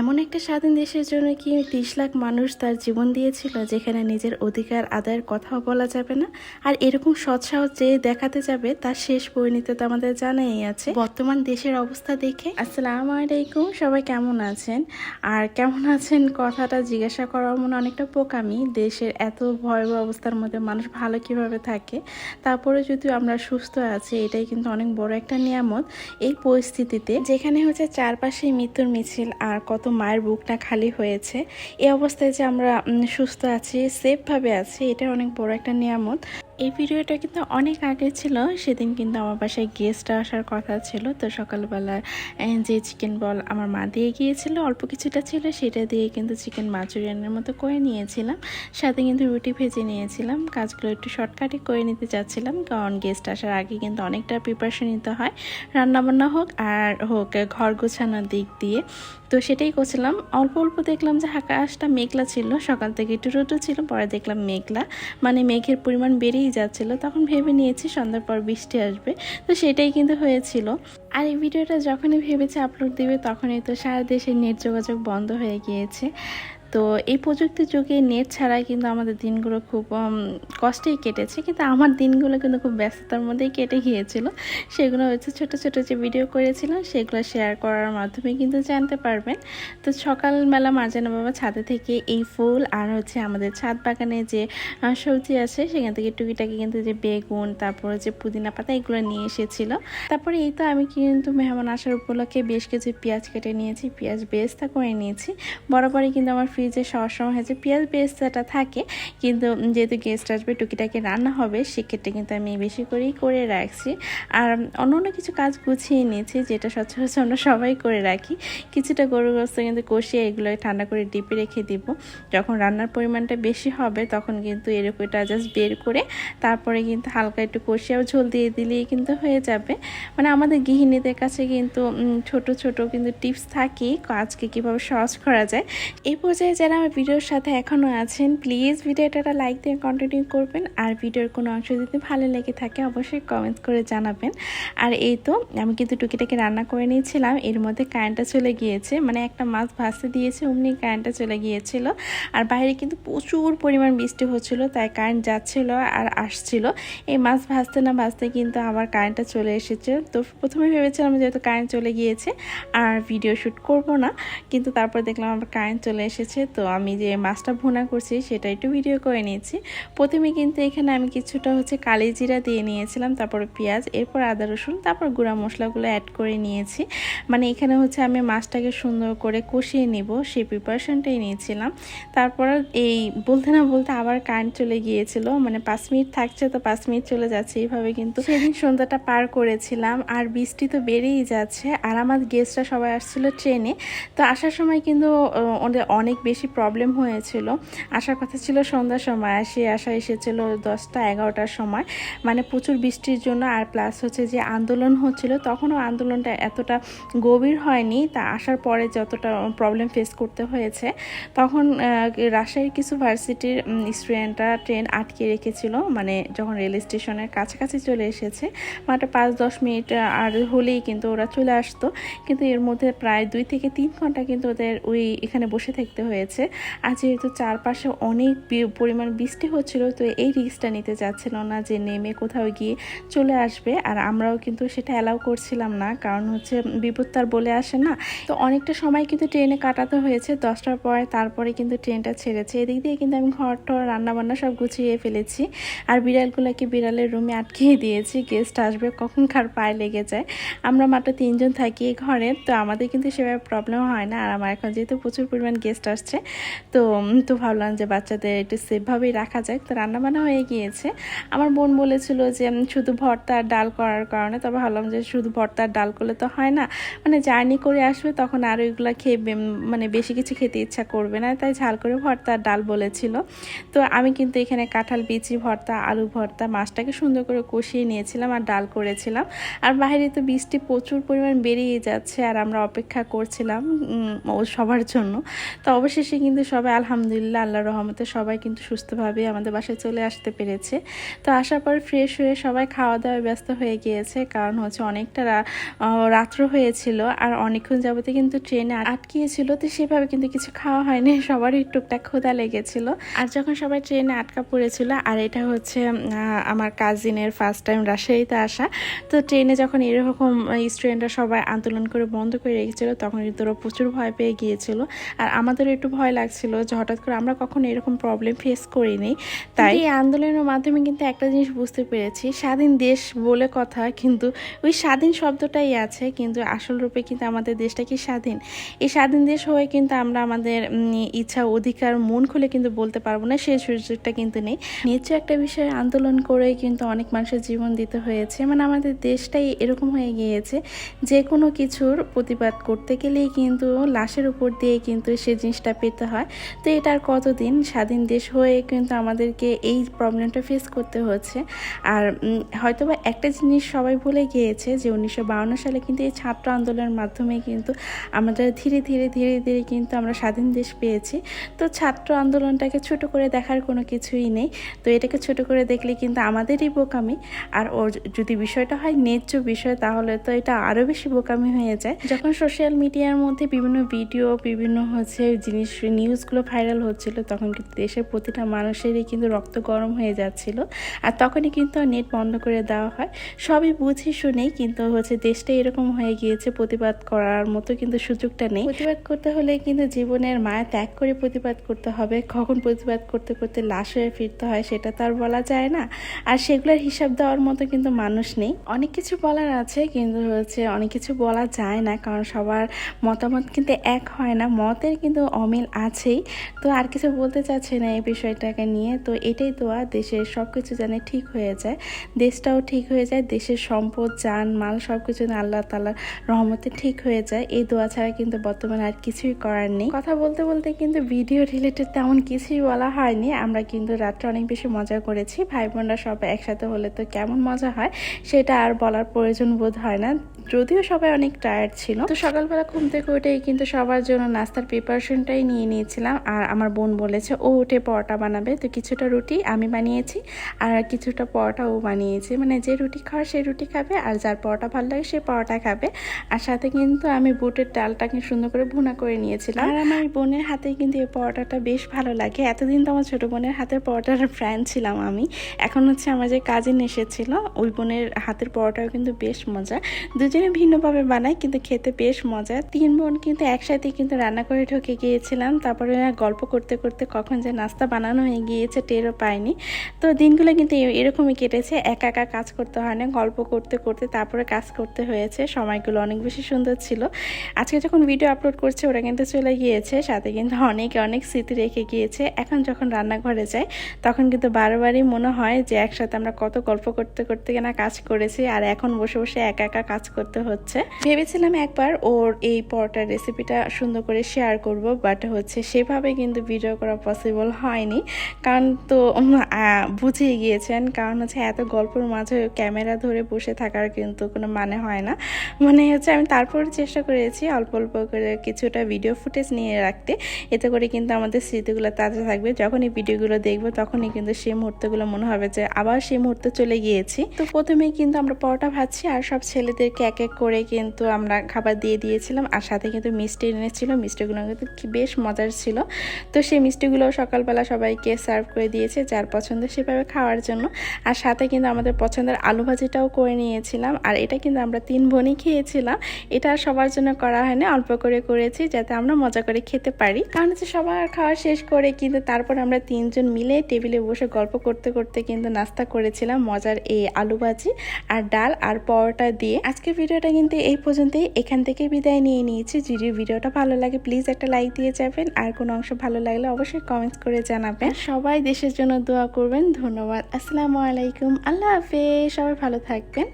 এমন একটা স্বাধীন দেশের জন্য কি তিরিশ লাখ মানুষ তার জীবন দিয়েছিল যেখানে নিজের অধিকার, আদায়ের কথাও বলা যাবে না? আর এরকম সৎসাহস যে দেখাতে যাবে, তার শেষ পরিণতি তো আমাদের জানাই আছে। বর্তমান দেশের অবস্থা দেখে। আসসালাম আলাইকুম, সবাই কেমন আছেন? আর কেমন আছেন কথাটা জিজ্ঞাসা করা মনে অনেকটা পোকামি দেশের এত ভয়াবহ অবস্থার মধ্যে মানুষ ভালো কীভাবে থাকে? তারপরে যদি আমরা সুস্থ আছি, এটাই কিন্তু অনেক বড় একটা নিয়ামত এই পরিস্থিতিতে। যেখানে হচ্ছে চারপাশে মৃত্যুর মিছিল আর কত মায়ের বুকটা খালি হয়েছে, এই অবস্থায় যে আমরা সুস্থ আছি সেফভাবে আছি এটা অনেক বড় একটা নিয়ামত। এই ভিডিওটা কিন্তু অনেক আগে ছিল, সেদিন কিন্তু আমার বাসায় গেস্ট আসার কথা ছিল। তো সকালবেলা যে চিকেন বল আমার মা দিয়ে গিয়েছিল, অল্প কিছুটা ছিল, সেটা দিয়ে কিন্তু চিকেন মাচুরিয়ানের মতো করে নিয়েছিলাম। সাথে কিন্তু রুটি ভেজে নিয়েছিলাম। কাজগুলো একটু শর্টকাটে করে নিতে চাচ্ছিলাম, কারণ গেস্ট আসার আগে কিন্তু অনেকটা প্রিপারেশন নিতে হয়। রান্নাবান্না হোক আর হোক, ঘর গোছানোর দিক দিয়ে। তো সেটাই করছিলাম। অল্প অল্প দেখলাম যে আকাশটা মেঘলা ছিল, সকাল থেকে একটু রোদও ছিল, পরে দেখলাম মেঘলা। মানে মেঘের পরিমাণ বেড়েই যাচ্ছিল, তখন ভেবে নিয়েছি সন্ধ্যার পর বৃষ্টি আসবে। তো সেটাই কিন্তু হয়েছিল। আর এই ভিডিওটা যখনই ভেবেছি আপলোড দেবে, তখনই তো সারা দেশে নেট যোগাযোগ বন্ধ হয়ে গিয়েছে। তো এই প্রযুক্তি যুগে নেট ছাড়া কিন্তু আমাদের দিনগুলো খুব কষ্টেই কেটেছে। কিন্তু আমার দিনগুলো কিন্তু খুব ব্যস্ততার মধ্যেই কেটে গিয়েছিল। সেগুলো হচ্ছে ছোট ছোট যে ভিডিও করেছিলাম, সেগুলো শেয়ার করার মাধ্যমে কিন্তু জানতে পারবেন। তো সকালবেলা মার্জানা বাবা ছাদে থেকে এই ফুল আর হচ্ছে আমাদের ছাদ বাগানে যে সবজি আছে, সেখান থেকে টুকিটাকি কিন্তু যে বেগুন, তারপর যে পুদিনা পাতা, এগুলো নিয়ে এসেছিল। তারপরে এই তো আমি কিন্তু মেহমান আসার উপলক্ষে বেশ কিছু পেঁয়াজ কেটে নিয়েছি, পেঁয়াজ বেস্তা করে নিয়েছি। বরাবরই কিন্তু আমার ফ্রিজে সবসময় হয়েছে পেঁয়াজ বেস্তাটা থাকে, কিন্তু যেহেতু গেস্ট আসবে, টুকিটাকি রান্না হবে, সেক্ষেত্রে কিন্তু আমি বেশি করেই করে রাখছি। আর অন্য অন্য কিছু কাজ গুছিয়ে নিয়েছি, যেটা সচরাচর আমরা সবাই করে রাখি। কিছুটা গরু কিন্তু কষিয়ে এগুলো ঠান্ডা করে ডিপে রেখে দিব। যখন রান্নার পরিমাণটা বেশি হবে, তখন কিন্তু এরকম এটা জাস্ট বের করে, তারপরে কিন্তু হালকা একটু কষিয়েও ঝোল দিয়ে দিলেই কিন্তু হয়ে যাবে। মানে আমাদের গৃহিণীদের কাছে কিন্তু ছোট ছোট কিন্তু টিপস থাকে কাজকে কীভাবে সহজ করা যায়। এই পর্যায়ে যারা আমার ভিডিওর সাথে এখনও আছেন প্লিজ ভিডিওটা লাইক দিয়ে কন্টিনিউ করবেন। আর ভিডিওর কোনো অংশ যদি ভালো লেগে থাকে, অবশ্যই কমেন্ট করে জানাবেন। আর এই তো, আমি কিন্তু টুকিটাকি রান্না করে নিয়েছিলাম। এর মধ্যে কারেন্টটা চলে গিয়েছে। মানে একটা মাছ ভাজতে দিয়েছে, অমনি কারেন্টটা চলে গিয়েছিল। আর বাইরে কিন্তু প্রচুর পরিমাণ বৃষ্টি হচ্ছিল, তাই কারেন্ট যাচ্ছিল আর আসছিল। এই মাছ ভাজতে না ভাজতে কিন্তু আবার কারেন্টটা চলে এসেছে। তো প্রথমে ভেবেছিলাম যেহেতু কারেন্ট চলে গিয়েছে, আর ভিডিও শ্যুট করব না। কিন্তু তারপর দেখলাম আবার কারেন্ট চলে এসেছে। তো আমি যে মাছটা ভুনা করছি সেটা একটু ভিডিও করে নিয়েছি। প্রথমে কিন্তু এখানে আমি কিছুটা হচ্ছে কালি জিরা দিয়ে নিয়েছিলাম, তারপর পেঁয়াজ, এরপর আদা, রসুন, তারপর গুঁড়া মশলাগুলো অ্যাড করে নিয়েছি। মানে এখানে হচ্ছে আমি মাছটাকে সুন্দর করে কষিয়ে নিব, সেই প্রিপারেশনটাই নিয়েছিলাম। তারপর এই বলতে না বলতে আবার কারেন্ট চলে গিয়েছিল মানে পাঁচ মিনিট থাকছে তো পাঁচ মিনিট চলে যাচ্ছে, এইভাবে কিন্তু সেদিন সন্ধ্যাটা পার করেছিলাম। আর বৃষ্টি তো বেড়েই যাচ্ছে, আর আমার গেস্টরা সবাই আসছিল ট্রেনে। তো আসার সময় কিন্তু অনেক বেশি প্রবলেম হয়েছিল। আসার কথা ছিল সন্ধ্যার সময় সে আসা এসেছিল দশটা, এগারোটার সময়। মানে প্রচুর বৃষ্টির জন্য আর প্লাস হচ্ছে যে আন্দোলন হচ্ছিল, তখনও আন্দোলনটা এতটা গভীর হয়নি। তা আসার পরে যতটা প্রবলেম ফেস করতে হয়েছে, তখন রাজশাহীর কিছু ভার্সিটির স্টুডেন্টরা ট্রেন আটকে রেখেছিল। মানে যখন রেল স্টেশনের কাছাকাছি চলে এসেছে, মাত্র পাঁচ, দশ মিনিট আর হলেই কিন্তু ওরা চলে আসতো। কিন্তু এর মধ্যে প্রায় দুই থেকে তিন ঘণ্টা কিন্তু ওদের ওই এখানে বসে থাকতে হয়েছে। আর যেহেতু চারপাশে অনেক পরিমাণ বৃষ্টি হচ্ছিল, তো এই রিস্কটা নিতে চাচ্ছিল না যে নেমে কোথাও গিয়ে চলে আসবে। আর আমরাও কিন্তু সেটা অ্যালাউ করছিলাম না, কারণ হচ্ছে বিপদ বলে আসে না। তো অনেকটা সময় কিন্তু ট্রেনে কাটাতে হয়েছে, দশটার পরে তারপরে কিন্তু ট্রেনটা ছেড়েছে। এদিক দিয়ে কিন্তু আমি ঘর টর রান্নাবান্না সব গুছিয়ে ফেলেছি। আর বিড়ালগুলোকে বিড়ালের রুমে আটকিয়ে দিয়েছি গেস্ট আসবে কখন কার পায়ে লেগে যায়। আমরা মাত্র তিনজন থাকি ঘরে, তো আমাদের কিন্তু সেভাবে প্রবলেম হয় না। আর আমার এখন যেহেতু প্রচুর পরিমাণ গেস্ট আসছে তো তো ভাবলাম যে বাচ্চাদের একটু সেফভাবেই রাখা যাক। তো রান্নাবান্না হয়ে গিয়েছে। আমার বোন বলেছিল যে শুধু ভর্তা আর ডাল করার কারণে। তবে ভাবলাম যে শুধু ভর্তা ডাল করলে তো হয় না। মানে জার্নি করে আসবে, তখন আর ওইগুলো খেয়ে মানে বেশি কিছু খেতে ইচ্ছা করবে না। তাই ঝাল করে ভর্তা ডাল বলেছিল। তো আমি কিন্তু এখানে কাঁঠাল, বিচি ভর্তা, আলু ভর্তা, মাছটাকে সুন্দর করে কষিয়ে নিয়েছিলাম আর ডাল করেছিলাম। আর বাইরে তো বৃষ্টি প্রচুর পরিমাণ বেরিয়ে যাচ্ছে আর আমরা অপেক্ষা করছিলাম ও সবার জন্য। তো অবশ্যই অবশেষে কিন্তু সবাই আলহামদুলিল্লাহ আল্লাহ রহমতে সবাই কিন্তু সুস্থভাবে আমাদের বাসায় চলে আসতে পেরেছে। তো আসার পর ফ্রেশ হয়ে সবাই খাওয়া দাওয়ায় ব্যস্ত হয়ে গিয়েছে, কারণ হচ্ছে অনেকটা রাত্র হয়েছিল আর অনেকক্ষণ যাবতে কিন্তু ট্রেনে আটকিয়েছিল, তো সেভাবে কিন্তু কিছু খাওয়া হয়নি, সবারই টুকটাক ক্ষুধা লেগেছিল। আর যখন সবাই ট্রেনে আটকা পড়েছিল, আর এটা হচ্ছে আমার কাজিনের ফার্স্ট টাইম রাজশাহীতে আসা, তো ট্রেনে যখন এরকম স্টুডেন্টরা সবাই আন্দোলন করে বন্ধ করে রেখেছিল, তখন কিন্তু প্রচুর ভয় পেয়ে গিয়েছিল। আর আমাদেরও একটু ভয় লাগছিল যে হঠাৎ করে আমরা কখনো এরকম প্রবলেম ফেস করিনি। তাই এই আন্দোলনের মাধ্যমে কিন্তু একটা জিনিস বুঝতে পেরেছি স্বাধীন দেশ বলে কথা কিন্তু ওই স্বাধীন শব্দটাই আছে কিন্তু আসল রূপে কিন্তু আমাদের দেশটা কি স্বাধীন? এই স্বাধীন দেশ হয়ে কিন্তু আমরা আমাদের ইচ্ছা অধিকার মন খুলে কিন্তু বলতে পারব না সেই সুযোগটা কিন্তু নেই। নিশ্চয় একটা বিষয়ে আন্দোলন করে কিন্তু অনেক মানুষের জীবন দিতে হয়েছে মানে আমাদের দেশটাই এরকম হয়ে গিয়েছে যে কোনো কিছুর প্রতিবাদ করতে গেলেই কিন্তু লাশের উপর দিয়ে কিন্তু সে জিনিসটা পেতে হয়। তো এটা আর কতদিন? স্বাধীন দেশ হয়ে কিন্তু আমাদেরকে এই প্রবলেমটা ফেস করতে হচ্ছে। আর হয়তোবা একটা জিনিস সবাই ভুলে গিয়েছে যে উনিশশো সালে কিন্তু এই ছাত্র আন্দোলনের মাধ্যমে কিন্তু আমরা ধীরে ধীরে ধীরে ধীরে কিন্তু আমরা স্বাধীন দেশ পেয়েছি। তো ছাত্র আন্দোলনটাকে ছোট করে দেখার কোনো কিছুই নেই। তো এটাকে ছোট করে দেখলে কিন্তু আমাদেরই বোকামি। আর ওর যদি বিষয়টা হয় ন্যায্য বিষয়, তাহলে তো এটা আরও বেশি বোকামি হয়ে যায়। যখন সোশ্যাল মিডিয়ার মধ্যে বিভিন্ন ভিডিও বিভিন্ন হচ্ছে জিনিস নিউজগুলো ভাইরাল হচ্ছিল, তখন কিন্তু দেশের প্রতিটা মানুষেরই কিন্তু রক্ত গরম হয়ে যাচ্ছিল। আর তখনই কিন্তু নেট বন্ধ করে দেওয়া হয়। সবই বুঝি শুনেই কিন্তু হচ্ছে দেশটা এরকম হয়ে গিয়েছে, প্রতিবাদ করার মতো কিন্তু সুযোগটা নেই। প্রতিবাদ করতে হলে কিন্তু জীবনের মায়া ত্যাগ করে প্রতিবাদ করতে হবে। কখন প্রতিবাদ করতে করতে লাশ হয়ে ফিরতে হয় সেটা তো আর বলা যায় না। আর সেগুলোর হিসাব দেওয়ার মতো কিন্তু মানুষ নেই। অনেক কিছু বলার আছে, কিন্তু হচ্ছে অনেক কিছু বলা যায় না, কারণ সবার মতামত কিন্তু এক হয় না। মতের কিন্তু অমিল আছেই। তো আর কিছু বলতে চাচ্ছে না এই বিষয়টাকে নিয়ে। তো এটাই দোয়া দেশের সব কিছু যেন ঠিক হয়ে যায়। দেশটাও ঠিক হয়ে যায়, দেশের সম্পদ, যান, মাল সব কিছু আল্লাহ তালার রহমতে ঠিক হয়ে যায়। এই দোয়া ছাড়া কিন্তু বর্তমানে আর কিছুই করার নেই। কথা বলতে বলতে কিন্তু ভিডিও রিলেটেড তেমন কিছুই বলা হয়নি। আমরা কিন্তু রাত্রে অনেক বেশি মজা করেছি। ভাই বোনরা সবাই একসাথে হলে তো কেমন মজা হয়, সেটা আর বলার প্রয়োজন বোধ হয় না। যদিও সবাই অনেক টায়ার্ড ছিল। তো সকালবেলা ঘুম থেকে উঠেই কিন্তু সবার জন্য নাস্তার প্রিপারেশনটাই নিয়ে নিয়েছিলাম। আর আমার বোন বলেছে ও উঠে পরোটা বানাবে। তো কিছুটা রুটি আমি বানিয়েছি আর কিছুটা পরোটা ও বানিয়েছে। মানে যে রুটি খাওয়ার সে রুটি খাবে আর যার পরোটা ভালো লাগে সে পরোটা খাবে। আর সাথে কিন্তু আমি বুটের ডালটাকে সুন্দর করে ভুনা করে নিয়েছিলাম। আর আমার বোনের হাতে কিন্তু এই পরোটাটা বেশ ভালো লাগে। এতদিন তো আমার ছোট বোনের হাতের পরোটার ফ্যান ছিলাম আমি। এখন হচ্ছে আমার যে কাজিন এসেছিল ওই বোনের হাতের পরোটাও কিন্তু বেশ মজা। দুজনে ভিন্নভাবে বানাই, কিন্তু খেতে বেশ মজা। তিন বোন কিন্তু একসাথে কিন্তু রান্না করে ঢুকে গিয়েছিলাম। তারপরে গল্প করতে করতে কখন যে নাস্তা বানানো হয়ে গিয়েছে টেরও পাইনি তো দিনগুলো কিন্তু এরকমই কেটেছে। একা একা কাজ করতে হয় না, গল্প করতে করতে তারপরে কাজ করতে হয়েছে। সময়গুলো অনেক বেশি সুন্দর ছিল। আজকে যখন ভিডিও আপলোড করছে, ওরা কিন্তু চলে গিয়েছে। সাথে কিন্তু অনেক অনেক স্মৃতি রেখে গিয়েছে। এখন যখন রান্নাঘরে যায় তখন কিন্তু বারবারই মনে হয় যে একসাথে আমরা কত গল্প করতে করতে কিনা কাজ করেছি, আর এখন বসে বসে একা একা কাজ করতে হচ্ছে। ভেবেছিলাম একবার ওর এই পরোটার রেসিপিটা সুন্দর করে শেয়ার করব বাট হচ্ছে সেভাবে কিন্তু ভিডিও করা পসিবল হয়নি। কারণ তো বুঝেই গিয়েছেন, কারণ হচ্ছে এত গল্পের মাঝে ক্যামেরা ধরে বসে থাকার কিন্তু কোনো মানে হয় না। মানে হচ্ছে আমি তারপর চেষ্টা করেছি অল্প অল্প করে কিছুটা ভিডিও ফুটেজ নিয়ে রাখতে। এতে করে কিন্তু আমাদের স্মৃতিগুলো তাজা থাকবে। যখন এই ভিডিওগুলো দেখব, তখনই কিন্তু সেই মুহূর্তগুলো মনে হবে যে আবার সেই মুহূর্তে চলে গিয়েছি। তো প্রথমেই কিন্তু আমরা পরোটা ভাজছি আর সব ছেলেদেরকে এক এক এক করে কিন্তু আমরা খাবার দিয়ে দিয়েছিলাম আর সাথে কিন্তু মিষ্টি এনেছিল। মিষ্টিগুলো কিন্তু বেশ মজার ছিল। তো সেই মিষ্টিগুলো সকালবেলা সবাইকে সার্ভ করে দিয়েছে যার পছন্দ সেভাবে খাওয়ার জন্য। আর সাথে কিন্তু আমাদের পছন্দের আলু ভাজিটাও করে নিয়েছিলাম। আর এটা কিন্তু আমরা তিন বোনই খেয়েছিলাম। এটা সবার জন্য করা হয়নি, অল্প করে করেছি যাতে আমরা মজা করে খেতে পারি। কারণ হচ্ছে সবার খাওয়া শেষ করে কিন্তু তারপর আমরা তিনজন মিলে টেবিলে বসে গল্প করতে করতে কিন্তু নাস্তা করেছিলাম মজার এই আলু ভাজি আর ডাল আর পরোটা দিয়ে। আজকে ভিডিওটা কিন্তু এই পর্যন্তই। এখান থেকে বিদায় নিয়ে নিয়েছি। যদি ভিডিওটা ভালো লাগে প্লিজ একটা লাইক দিয়ে যাবেন। আর কোনো অংশ ভালো লাগলে অবশ্যই কমেন্টস করে জানাবেন। সবাই দেশের জন্য দোয়া করবেন। ধন্যবাদ। আসসালামু আলাইকুম। আল্লাহ হাফেজ। সবাই ভালো থাকবেন।